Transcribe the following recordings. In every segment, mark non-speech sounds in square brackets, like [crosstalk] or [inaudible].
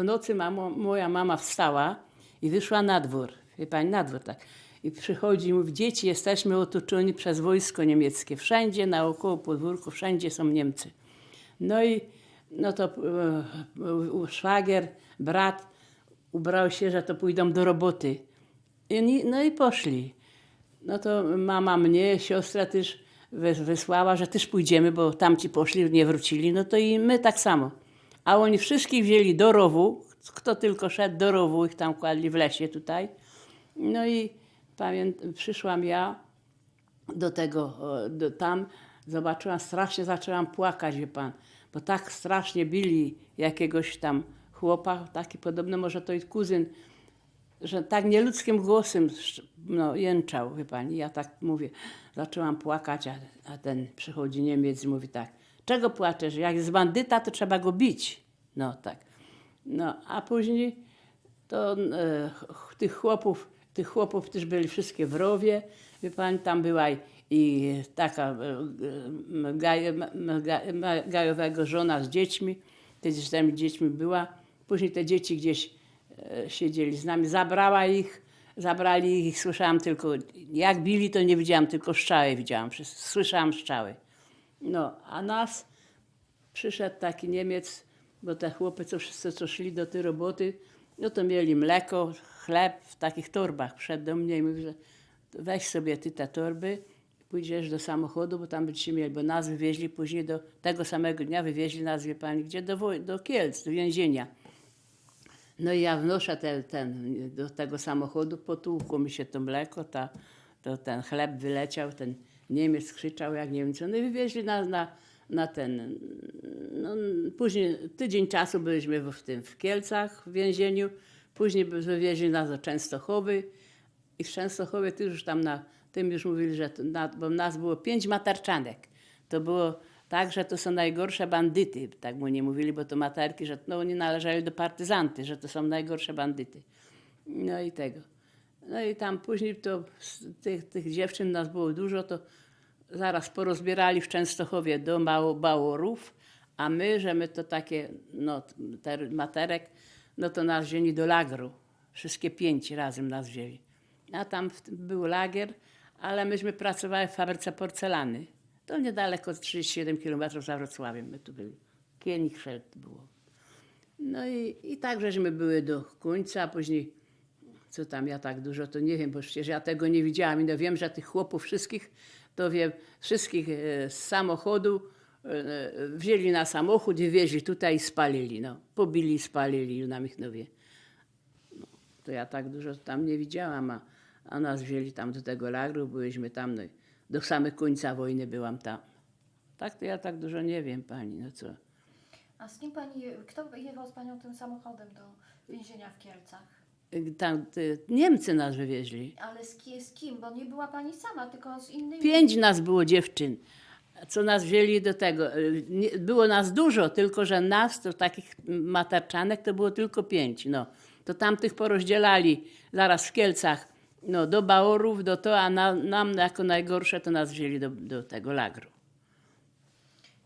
W nocy mamo, moja mama wstała i wyszła na dwór. Wie pani, na dwór tak. I przychodzi i mówi, dzieci, jesteśmy otoczeni przez wojsko niemieckie. Wszędzie naokoło podwórku, wszędzie są Niemcy. No i no to e, szwagier, brat ubrał się, że to pójdą do roboty. I, no i poszli. No to mama mnie, siostra też wys- wysłała, że też pójdziemy, bo tamci poszli, nie wrócili. No to i my tak samo. A oni wszystkich wzięli do rowu, kto tylko szedł do rowu, ich tam kładli w lesie tutaj. No i pamiętam, przyszłam ja do tego, do, tam zobaczyłam, strasznie zaczęłam płakać, wie pan, bo tak strasznie bili jakiegoś tam chłopa, taki podobny może to i kuzyn, że tak nieludzkim głosem no, jęczał, wie pani. Ja tak mówię, zaczęłam płakać, a, a ten przychodzi Niemiec i mówi tak, czego płaczesz? Jak jest bandyta, to trzeba go bić. No tak. No, a później to e, ch- tych chłopów, tych chłopów też byli wszystkie w rowie. Wie pani, tam była i, i taka e, ga- gajowego żona z dziećmi. Też z tymi dziećmi była. Później te dzieci gdzieś e, siedzieli z nami. Zabrała ich, zabrali ich. Słyszałam tylko, jak bili, to nie widziałam, tylko strzały widziałam. Słyszałam strzały. No, a nas przyszedł taki Niemiec, bo te chłopy, co wszyscy co szli do tej roboty, no to mieli mleko, chleb w takich torbach. Wszedł do mnie i mówi, że weź sobie ty te torby, pójdziesz do samochodu, bo tam będziecie mieli, bo nas wywieźli później do tego samego dnia, wywieźli nas, wie pani, gdzie? Do, do Kielc, do więzienia. No i ja wnoszę ten, ten, do tego samochodu, potłukło mi się to mleko, ta, to ten chleb wyleciał, ten Niemiec krzyczał jak nie wiem co. No i wywieźli nas na, na ten, no, później tydzień czasu byliśmy w, w tym, w Kielcach, w więzieniu, później wywieźli nas do Częstochowy i w Częstochowie też już tam na tym już mówili, że na, bo nas było pięć matarczanek. To było tak, że to są najgorsze bandyty, tak mu nie mówili, bo to materki, że no, oni należeli do partyzanty, że to są najgorsze bandyty. No i tego. No i tam później to tych, tych dziewczyn nas było dużo, to zaraz porozbierali w Częstochowie do mało Bałorów, a my, że my to takie, no ter, materek, no to nas wzięli do lagru. Wszystkie pięć razem nas wzięli. A tam był lagier, ale myśmy pracowali w fabryce porcelany. To niedaleko, 37 km za Wrocławiem my tu byli. Kienichfeld było. No i, i tak żeśmy były do końca, a później co tam ja tak dużo, to nie wiem, bo przecież ja tego nie widziałam i no wiem, że tych chłopów wszystkich, to wiem, wszystkich e, z samochodu e, e, wzięli na samochód i wieźli tutaj i spalili, no. Pobili, spalili na Michnowie. No, to ja tak dużo tam nie widziałam, a, a nas wzięli tam do tego lagru, byliśmy tam, no, do samego końca wojny byłam tam. Tak to ja tak dużo nie wiem, pani, no co. A z kim pani, kto jechał z panią tym samochodem do więzienia w Kielcach? Tam te Niemcy nas wywieźli. Ale z, ki- z kim? Bo nie była pani sama, tylko z innymi. Pięć nas było dziewczyn, co nas wzięli do tego. Y, nie- Było nas dużo, tylko że nas, to takich matarczanek, to było tylko pięć. No. To tamtych porozdzielali zaraz w Kielcach no, do Baorów, do to, a na, nam jako najgorsze to nas wzięli do, do tego lagru.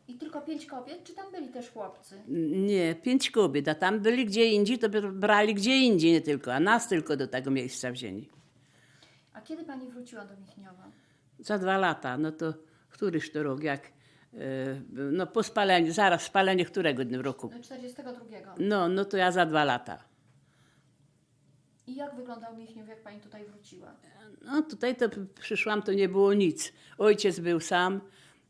I tylko pięć kobiet, czy tam byli też chłopcy? Nie, pięć kobiet, a tam byli gdzie indziej, to brali gdzie indziej, nie tylko, a nas tylko do tego miejsca wzięli. A kiedy pani wróciła do Michniowa? Za dwa lata, no to któryś to rok, jak, e, no po spaleniu, zaraz spalenie którego dnia roku? 42. No, no to ja za dwa lata. I jak wyglądał Michniów, jak pani tutaj wróciła? No tutaj to przyszłam, to nie było nic. Ojciec był sam,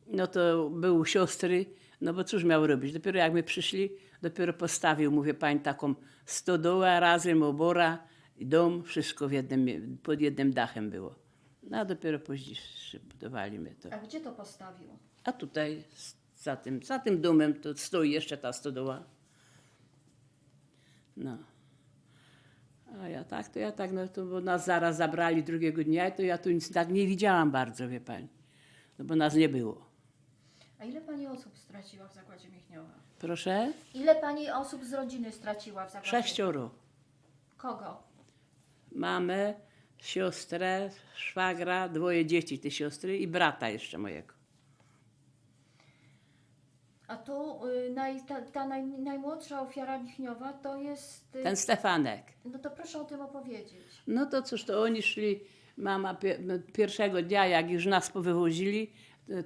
no to był u siostry, no bo cóż miał robić? Dopiero jak my przyszli, dopiero postawił, mówię pani, taką stodołę razem, obora, i dom, wszystko w jednym, pod jednym dachem było. No a dopiero później budowali my to. A gdzie to postawił? A tutaj za tym, za tym domem to stoi jeszcze ta stodoła. No. A ja tak, to ja tak, no to bo nas zaraz zabrali drugiego dnia, to ja tu nic tak nie widziałam bardzo, wie pani. No bo nas nie było. A ile pani osób straciła w zakładzie Michniowa? Proszę? Ile pani osób z rodziny straciła w zakładzie? Sześcioro. Kogo? Mamę, siostrę, szwagra, dwoje dzieci, te siostry i brata jeszcze mojego. A tu y, naj, ta, ta naj, najmłodsza ofiara Michniowa to jest... y, Ten Stefanek. No to proszę o tym opowiedzieć. No to cóż, to oni szli, mama pie, pierwszego dnia, jak już nas powywozili,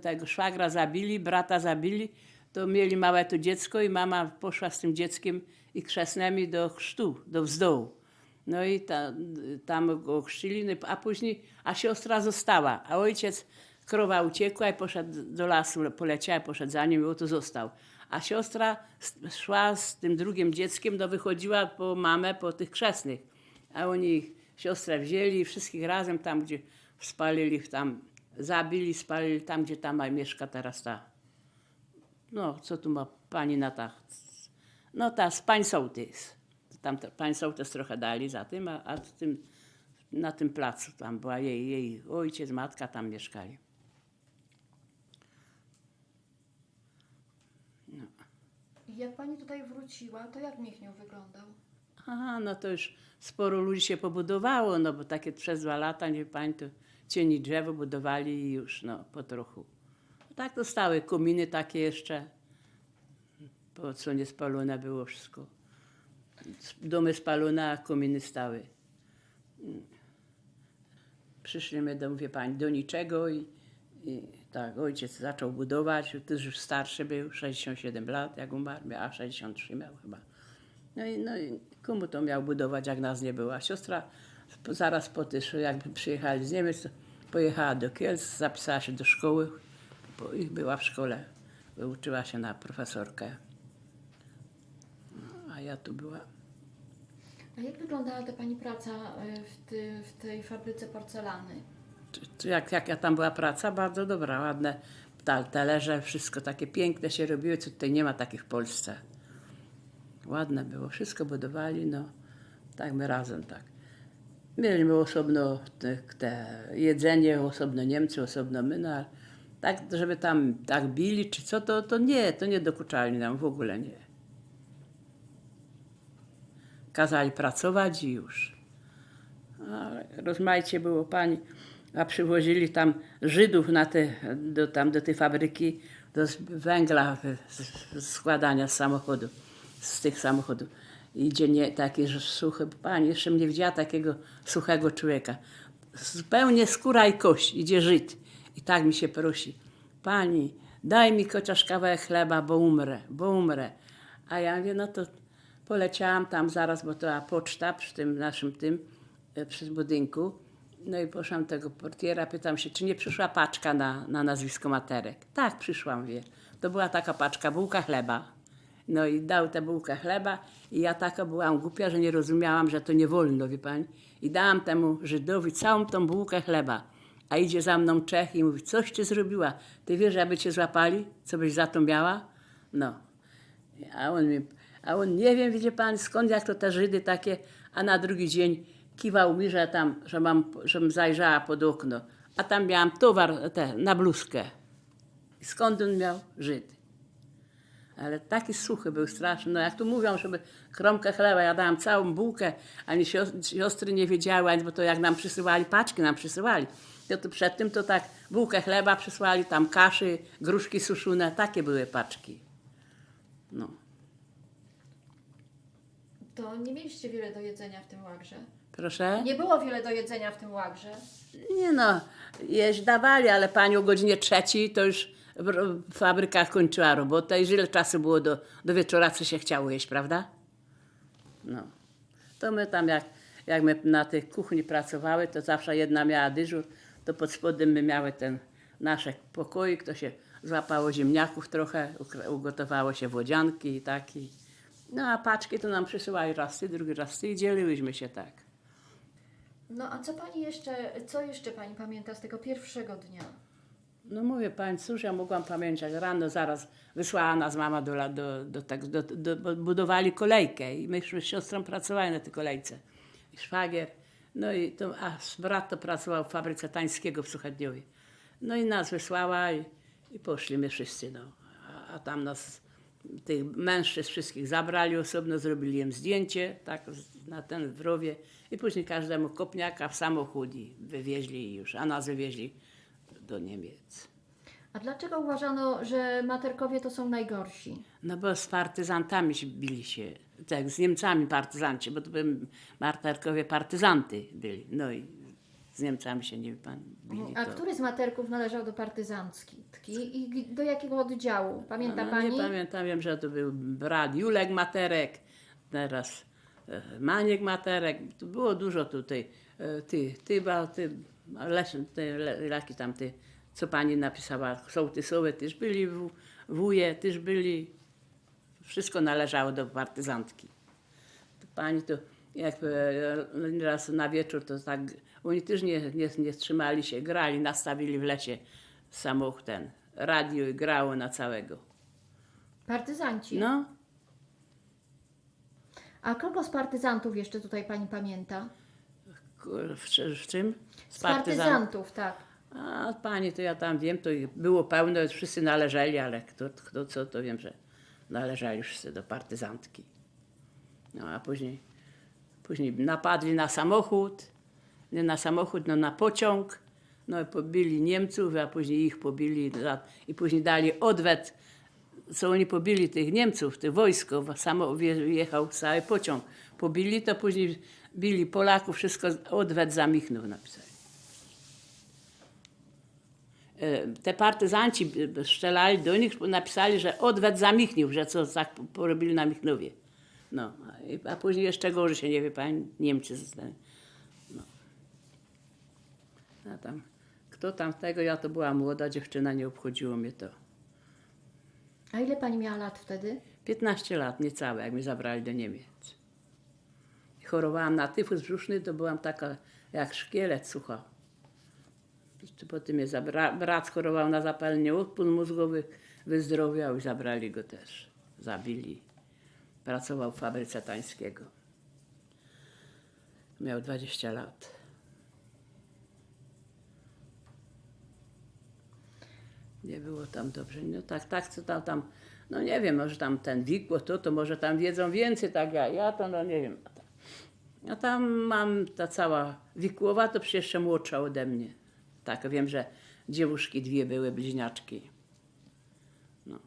tego szwagra zabili, brata zabili, to mieli małe to dziecko i mama poszła z tym dzieckiem i chrzestnymi do chrztu, do wzdołu. No i ta, tam go chrzcili, no, a później, a siostra została, a ojciec, krowa uciekła i poszedł do lasu, poleciała, poszedł za nim i oto został. A siostra szła z tym drugim dzieckiem, no wychodziła po mamę, po tych chrzestnych. A oni siostrę wzięli i wszystkich razem tam, gdzie spalili, tam zabili, spalili tam, gdzie tam mieszka teraz ta. No, co tu ma pani na ta? No ta z pań sołtys. Tam te- pań sołtys trochę dali za tym, a, a tym, na tym placu tam była jej, jej ojciec, matka tam mieszkali. I jak pani tutaj wróciła, to jak Michniów wyglądał? Aha, no to już sporo ludzi się pobudowało, no bo takie przez dwa lata, nie pani, to cieni drzewo budowali i już, no, po trochu. Tak to stały kominy takie jeszcze, po co nie spalone było wszystko. Domy spalone, a kominy stały. Przyszliśmy do, mówię pani, do niczego i, i tak, ojciec zaczął budować, też już starszy był, 67 lat, jak umarł, a 63 miał chyba. No i, no i komu to miał budować, jak nas nie było? A siostra zaraz po tym, jakby przyjechali z Niemiec, pojechała do Kielc, zapisała się do szkoły i była w szkole. Uczyła się na profesorkę. A ja tu była. A jak wyglądała ta pani praca y, w, ty, w tej fabryce porcelany? Czy Jak, jaka tam była praca? Bardzo dobra, ładne ta- talerze, wszystko takie piękne się robiło, co tutaj nie ma takich w Polsce. Ładne było, wszystko budowali, no tak my razem tak. Mieliśmy osobno te, te jedzenie, osobno Niemcy, osobno my, no ale tak, żeby tam tak bili czy co, to, to nie, to nie dokuczali nam w ogóle nie. Kazali pracować i już. Ale rozmaicie było pani, a przywozili tam Żydów na te, do, tam do tej fabryki do węgla z, z składania z samochodu, z tych samochodów. Idzie nie, taki że suchy, pani jeszcze nie widziała takiego suchego człowieka. Zupełnie skóra i kość, idzie Żyd. I tak mi się prosi, pani, daj mi chociaż kawałek chleba, bo umrę, bo umrę. A ja mówię, no to poleciałam tam zaraz, bo to była poczta przy tym naszym tym, e, przy budynku. No i poszłam tego portiera, pytam się, czy nie przyszła paczka na, na nazwisko Materek. Tak, przyszłam, wie. To była taka paczka, bułka chleba. No i dał tę bułkę chleba i ja taka byłam głupia, że nie rozumiałam, że to nie wolno, wie pani. I dałam temu Żydowi całą tą bułkę chleba. A idzie za mną Czech i mówi, coś ty zrobiła. Ty wiesz, aby cię złapali? Co byś za to miała? No. A on, mi, a on nie wiem, widzi pan, skąd jak to te Żydy takie, a na drugi dzień kiwał mi, że tam, że mam, żebym zajrzała pod okno. A tam miałam towar te, na bluzkę. Skąd on miał? Żyd. Ale taki suchy był straszny. No jak tu mówią, żeby kromkę chleba, ja dałam całą bułkę, ani sios- siostry nie wiedziały, ani- bo to jak nam przysyłali, paczki nam przysyłali. To, to przed tym to tak bułkę chleba przysłali, tam kaszy, gruszki suszone, takie były paczki. No. To nie mieliście wiele do jedzenia w tym łagrze. Proszę? Nie było wiele do jedzenia w tym łagrze. Nie no, jeść dawali, ale pani o godzinie trzeciej to już fabrykach kończyła robotę i ile czasu było do, do wieczora, co się chciało jeść, prawda? No. To my tam jak, jak my na tej kuchni pracowały, to zawsze jedna miała dyżur, to pod spodem my miały ten nasze pokoik, to się złapało ziemniaków trochę, ugotowało się wodzianki i taki. No a paczki to nam przysyłali raz ty, drugi raz ty i dzieliłyśmy się tak. No a co pani jeszcze, co jeszcze pani pamięta z tego pierwszego dnia? No mówię pani, cóż ja mogłam pamiętać, rano zaraz wysłała nas mama do, do, do, do, do, bo budowali kolejkę i myśmy z siostrą pracowali na tej kolejce. I szwagier, no i to, a brat to pracował w fabryce Tańskiego w Suchedniowie. No i nas wysłała i, i poszli my wszyscy, no. A, a tam nas, tych mężczyzn wszystkich zabrali osobno, zrobili im zdjęcie, tak, na ten w i później każdemu kopniaka w samochód i wywieźli już, a nas wywieźli do Niemiec. A dlaczego uważano, że materkowie to są najgorsi? No bo z partyzantami się bili się, tak, z Niemcami partyzanci, bo to byli marterkowie partyzanty byli. No i z Niemcami się nie pan bili. A to... który z materków należał do partyzancki i do jakiego oddziału? Pamięta no, Pani? Nie pamiętam, wiem, że to był brat Julek Materek, teraz e, Maniek Materek. Tu było dużo tutaj. E, Ty, Tyba, ty, Lesz, ty, le, jaki tam ty, co pani napisała, sołtysowe też byli, wuje też byli. Wszystko należało do partyzantki. To pani to, jak e, raz na wieczór, to tak, oni też nie, nie, nie trzymali się, grali, nastawili w lesie samochód ten, radio i grało na całego. Partyzanci. No, A kogo z partyzantów jeszcze tutaj Pani pamięta? W, w czym? Z partyzantów, tak. A pani, to ja tam wiem, to ich było pełno, wszyscy należeli, ale kto, kto co, to wiem, że należeli wszyscy do partyzantki. No a później, później napadli na samochód, nie na samochód, no na pociąg, no i pobili Niemców, a później ich pobili i później dali odwet, co oni pobili tych Niemców, tych wojsko, samo wje- wjechał cały pociąg. Pobili to, później bili Polaków, wszystko odwet za Michnów napisali. E, te partyzanci strzelali do nich, napisali, że odwet za Michniów, że co tak porobili na Michnowie. No, a, później jeszcze gorzej się nie wie, pani, Niemcy zostali. No. A tam, kto tam tego, ja to była młoda dziewczyna, nie obchodziło mnie to. A ile Pani miała lat wtedy? 15 lat, niecałe, jak mnie zabrali do Niemiec. Chorowałam na tyfus brzuszny, to byłam taka jak szkielet sucha. Potem mnie zabra- brat chorował na zapalenie opon mózgowych, wyzdrowiał i zabrali go też. Zabili. Pracował w fabryce Tańskiego. Miał 20 lat. Nie było tam dobrze. No tak, tak, co tam, tam, no nie wiem, może tam ten wikło, to, to może tam wiedzą więcej, tak ja, ja to no nie wiem. A tam, mam ta cała wikłowa, to przecież jeszcze młodsza ode mnie. Tak, wiem, że dziewuszki dwie były bliźniaczki. No.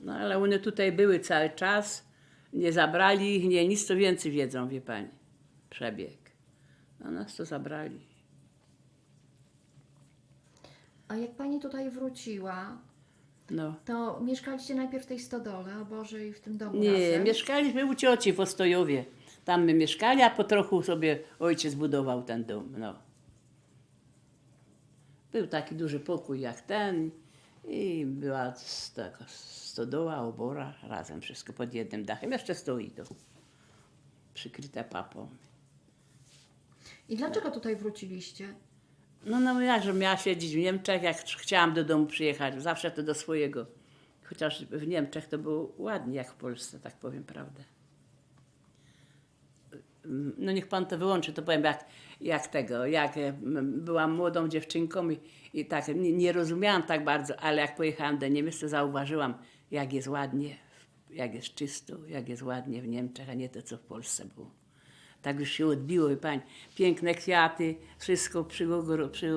No ale one tutaj były cały czas, nie zabrali ich, nie, nic to więcej wiedzą, wie pani. Przebieg. A nas to zabrali. A jak Pani tutaj wróciła, No. to mieszkaliście najpierw w tej stodole, o Boże, i w tym domu Nie, razem? mieszkaliśmy u cioci w Ostojowie. Tam my mieszkali, a po trochu sobie ojciec budował ten dom. No. Był taki duży pokój jak ten i była s- taka stodoła, obora, razem wszystko pod jednym dachem. Jeszcze stoi to, przykryte papą. I dlaczego tutaj wróciliście? No, no ja, że miała siedzieć w Niemczech, jak chciałam do domu przyjechać, zawsze to do swojego. Chociaż w Niemczech to było ładnie, jak w Polsce, tak powiem prawdę. No niech pan to wyłączy, to powiem jak, jak tego, jak byłam młodą dziewczynką i, i tak nie, nie rozumiałam tak bardzo, ale jak pojechałam do Niemiec, to zauważyłam, jak jest ładnie, jak jest czysto, jak jest ładnie w Niemczech, a nie to, co w Polsce było. Tak już się odbiło, i pań, piękne kwiaty, wszystko przy, przy,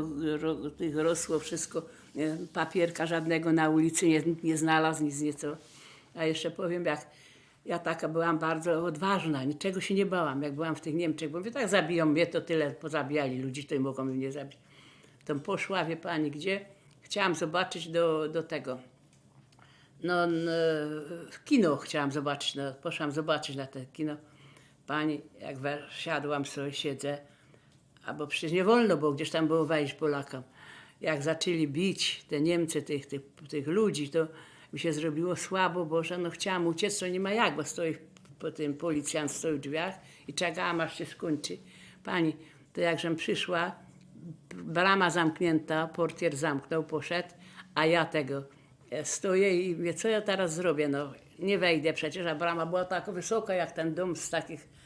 rosło, wszystko, nie, papierka żadnego na ulicy nie, nie znalazł, nic nieco. A jeszcze powiem, jak ja taka byłam bardzo odważna, niczego się nie bałam, jak byłam w tych Niemczech, bo mówię, tak zabiją mnie, to tyle pozabijali ludzi, to i mogą mnie zabić. To poszła, wie pani, gdzie? Chciałam zobaczyć do, do tego, no, n- w kino chciałam zobaczyć, no, poszłam zobaczyć na to kino. Pani, jak we- siadłam sobie, siedzę, albo przecież nie wolno było, gdzieś tam było wejść Polakom. Jak zaczęli bić te Niemcy, tych, tych, tych ludzi, to mi się zrobiło słabo, bo że no chciałam uciec, to nie ma jak, bo stoi po tym policjant stoi w drzwiach i czekałam, aż się skończy. Pani, to jakżem przyszła, brama zamknięta, portier zamknął, poszedł, a ja tego e, stoję i mówię, co ja teraz zrobię? No, nie wejdę przecież, a brama była tak wysoka jak ten dom z takich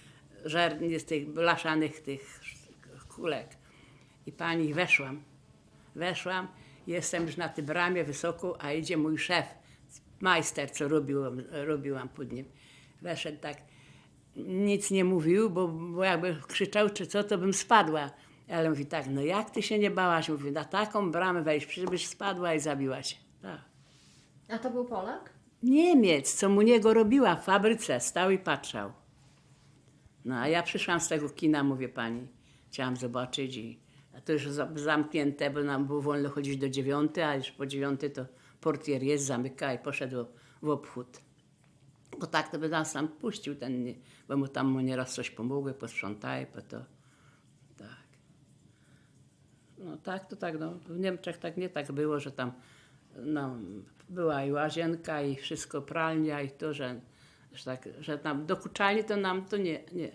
żerni, z tych blaszanych tych kulek. I pani weszłam. Weszłam, jestem już na tej bramie wysoko, a idzie mój szef, majster, co robiłam, robiłam pod nim. Weszedł tak, nic nie mówił, bo, bo jakby krzyczał czy co, to bym spadła. Ale mówi tak, no jak ty się nie bałaś? Mówi, na taką bramę wejść, przecież byś spadła i zabiła się. Tak. A to był Polak? Niemiec, co mu niego robiła w fabryce, stał i patrzał. No a ja przyszłam z tego kina, mówię pani, chciałam zobaczyć i a to już za- zamknięte, bo nam było wolno chodzić do dziewiąty, a już po dziewiąty to portier jest, zamyka i poszedł w obchód. Bo tak to by nas tam puścił ten, bo mu tam mu nieraz coś pomogły, posprzątały, po to, tak. No tak, to tak, no. W Niemczech tak nie tak było, że tam no, była i łazienka i wszystko, pralnia i to, że, że, tak, że tam dokuczali, to nam to nie, nie.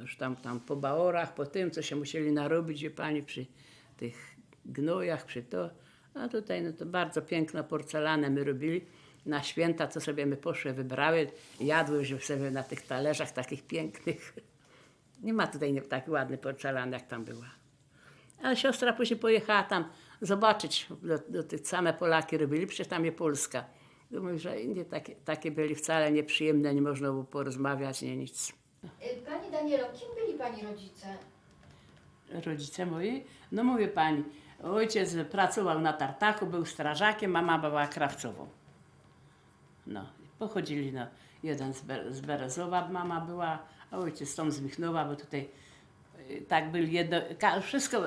Już tam, tam po baorach, po tym, co się musieli narobić, wie pani, przy tych gnojach, przy to. A tutaj no to bardzo piękną porcelanę my robili. Na święta, co sobie my poszły, wybrały, jadły już sobie na tych talerzach takich pięknych. [laughs] Nie ma tutaj tak ładny porcelan, jak tam była. Ale siostra później pojechała tam zobaczyć, do, do tych same Polaki robili, przecież tam jest Polska. Mówi, że nie takie, takie byli wcale nieprzyjemne, nie można było porozmawiać, nie nic. Y, Pani Danielo, kim byli Pani rodzice? Rodzice moi, no mówię pani, ojciec pracował na tartaku, był strażakiem, mama była krawcową. No, pochodzili, no, jeden z, Be- z Berezowa mama była, a ojciec stąd z Michnowa, bo tutaj y, tak byli jedno, wszystko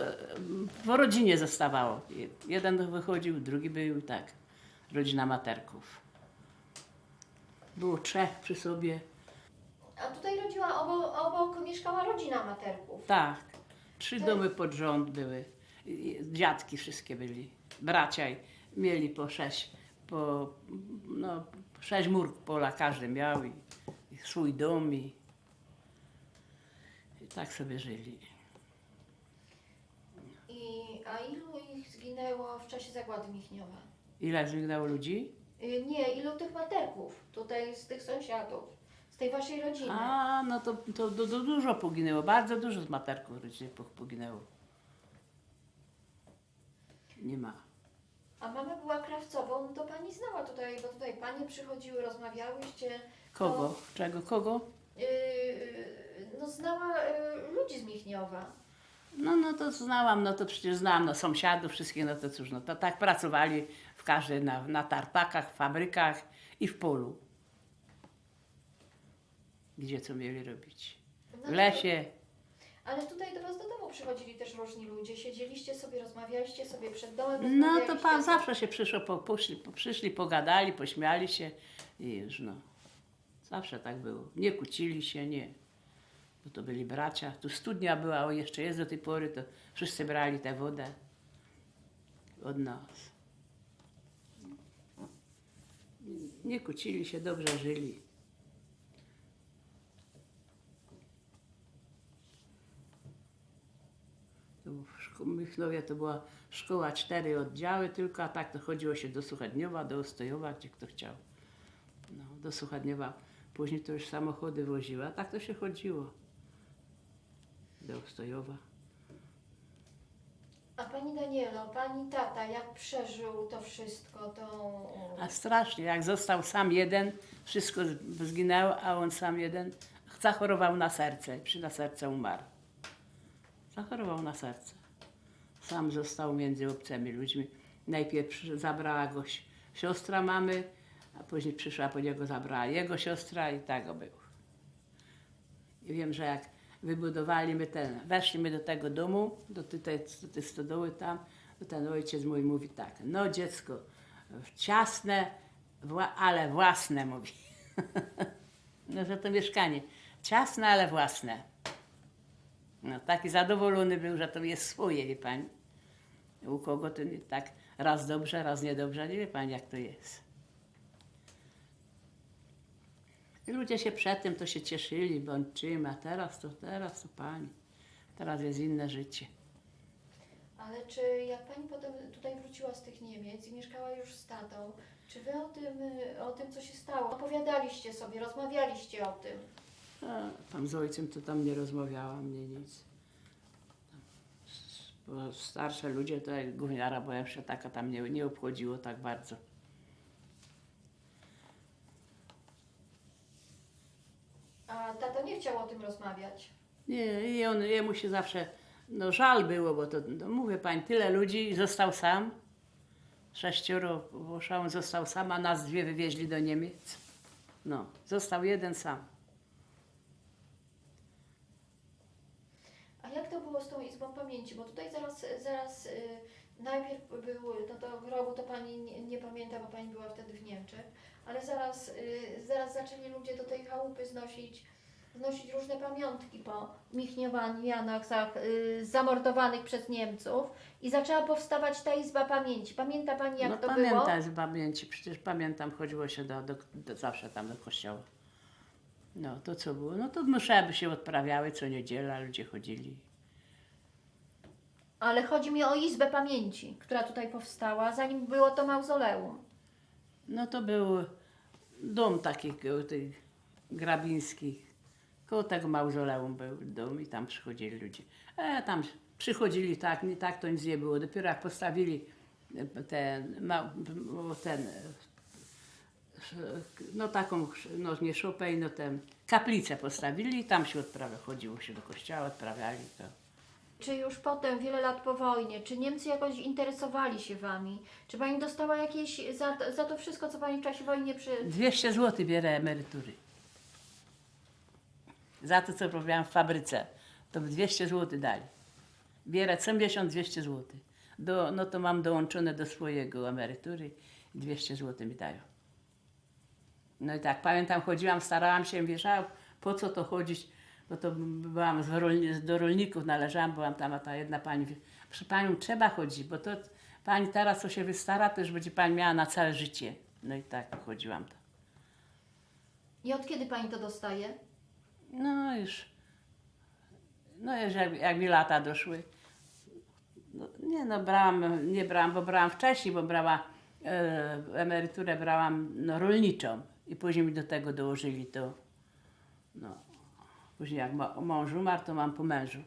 w rodzinie zostawało. Je- Jeden wychodził, drugi był i tak, rodzina materków. Było trzech przy sobie. A tutaj rodziła, obok, obok mieszkała rodzina materków. Tak. Trzy Tak. domy pod rząd były. I- i Dziadki wszystkie byli. Bracia i mieli po sześć, po, no, sześć mur pola każdy miał i, i swój dom i, i tak sobie żyli. I, a ilu ich zginęło w czasie zagłady Michniowa? Ile zginęło ludzi? Y, Nie, ilu tych materków tutaj z tych sąsiadów, z tej waszej rodziny? A, no to, to, to, to dużo poginęło. Bardzo dużo z materków rodziny po- poginęło. Nie ma. A mama była krawcową, no to pani znała tutaj, bo tutaj panie przychodziły, rozmawiałyście. Kogo? Czego? Kogo? Yy, no znała yy, ludzi z Michniowa. No, no to znałam, no to przecież znałam, no sąsiadów wszystkich, no to cóż, no to tak pracowali w każdej, na, na tartakach, w fabrykach i w polu. Gdzie co mieli robić? W lesie. Ale tutaj do was do domu przychodzili też różni ludzie, siedzieliście sobie, rozmawialiście sobie przed domem. No to rozmawialiście pan sobie. zawsze się przyszło, po, poszli, po, przyszli, pogadali, pośmiali się i już no. Zawsze tak było. Nie kłócili się, nie. Bo to byli bracia. Tu studnia była, o jeszcze jest do tej pory, to wszyscy brali tę wodę od nas. Nie kłócili się, dobrze żyli. Michnowie to była szkoła, cztery oddziały tylko, a tak to chodziło się do Suchadniowa, do Ostojowa, gdzie kto chciał. No, do Suchadniowa. Później to już samochody woziły, a tak to się chodziło. Do Ostojowa. A pani Danielo, pani tata, jak przeżył to wszystko, tą... A strasznie, jak został sam jeden, wszystko zginęło, a on sam jeden zachorował na serce, przy na serce umarł. Zachorował na serce. Sam został między obcymi ludźmi. Najpierw zabrała go si- siostra mamy, a później przyszła po niego, zabrała jego siostra i tak go był. I wiem, że jak wybudowali my ten, weszliśmy do tego domu, do tej, do tej stodoły tam, to ten ojciec mój mówi tak, no dziecko, ciasne, wła- ale własne, mówi. [laughs] no że to mieszkanie, ciasne, ale własne. No taki zadowolony był, że to jest swoje, wie pani. U kogo to tak raz dobrze, raz niedobrze, nie wie pani jak to jest. I ludzie się przed tym to się cieszyli, bądź czym, a teraz to, teraz to pani. Teraz jest inne życie. Ale czy jak pani potem tutaj wróciła z tych Niemiec i mieszkała już z tatą, czy wy o tym, o tym co się stało, opowiadaliście sobie, rozmawialiście o tym? A, tam z ojcem to tam nie rozmawiałam, nie nic. Bo starsze ludzie to jak gówniara, bo jeszcze taka tam nie, nie obchodziło tak bardzo. A tata nie chciał o tym rozmawiać. Nie, i on, jemu się zawsze, no żal było, bo to, no mówię pań, tyle ludzi i został sam. Sześcioro poszło, on został sam, a nas dwie wywieźli do Niemiec. No, został jeden sam. A jak to było z tą Izbą Pamięci? Bo tutaj zaraz, zaraz y, najpierw był, no to grobu to Pani nie, nie pamięta, bo Pani była wtedy w Niemczech, ale zaraz, y, zaraz zaczęli ludzie do tej chałupy znosić, znosić różne pamiątki po Michniowanianach za- y, zamordowanych przez Niemców i zaczęła powstawać ta Izba Pamięci. Pamięta Pani jak no to pamiętam było? z pamięci, przecież pamiętam, chodziło się do, do, do, zawsze tam do kościoła. No, to co było? No to msze by się odprawiały co niedziela, ludzie chodzili. Ale chodzi mi o Izbę Pamięci, która tutaj powstała, zanim było to mauzoleum. No to był dom taki tych grabińskich. Koło tego mauzoleum był dom i tam przychodzili ludzie. E, tam przychodzili tak, nie tak to nic nie było. Dopiero jak postawili e, ten, ten e, no taką, no nie szopę, no ten, kaplicę postawili i tam się odprawia, chodziło się do kościoła, odprawiali to. Czy już potem, wiele lat po wojnie, czy Niemcy jakoś interesowali się Wami? Czy Pani dostała jakieś, za, za to wszystko, co Pani w czasie wojny przy... 200 zł bierę emerytury. Za to, co robiłam w fabryce, to 200 zł dali. Bierę co miesiąc 200 zł. Do, no to mam dołączone do swojego emerytury i 200 zł mi dają. No i tak, pamiętam, chodziłam, starałam się, wieszała, po co to chodzić, bo to byłam rolni, do rolników, należałam, byłam tam, a ta jedna pani, mówi, panią, trzeba chodzić, bo to pani teraz, co się wystara, to już będzie pani miała na całe życie. No i tak chodziłam to. I od kiedy Pani to dostaje? No już, no już jak, jak mi lata doszły. No, nie no, brałam, nie brałam, bo brałam wcześniej, bo brała e, emeryturę brałam no, rolniczą i później mi do tego dołożyli to, no, później jak mąż umarł, to mam po mężu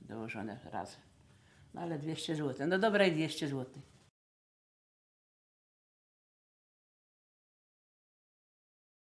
dołożone razem. No ale 200 zł, no dobra i 200 zł.